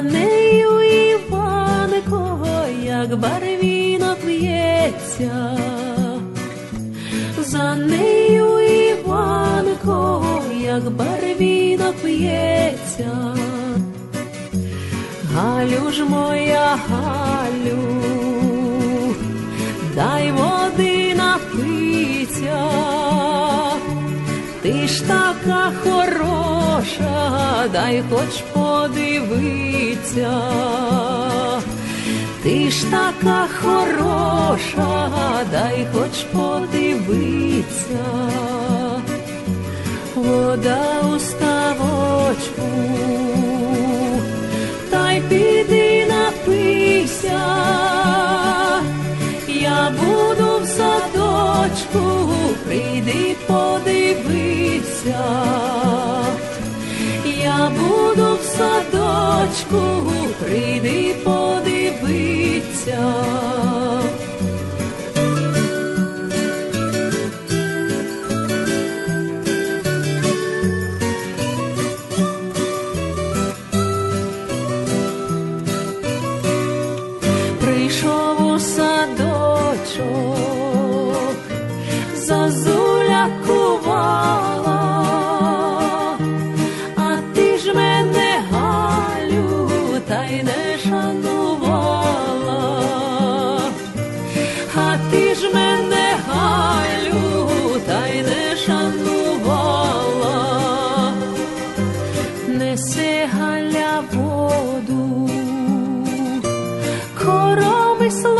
За нею Іванико, як барвіно п'ється, за нею Іванико, як барвіно п'ється, Галю ж моя Галю, дай. Ж така хороша, дай хоч подивиться, ти ж така хороша, дай хоч подивиться, вода у ставочку та й піди напийся, я буду в садочку, садочку, прийди подивися. Шанувала, а ти ж мене Галю, та й не шанувала, несе Галя воду коромисло гнеться,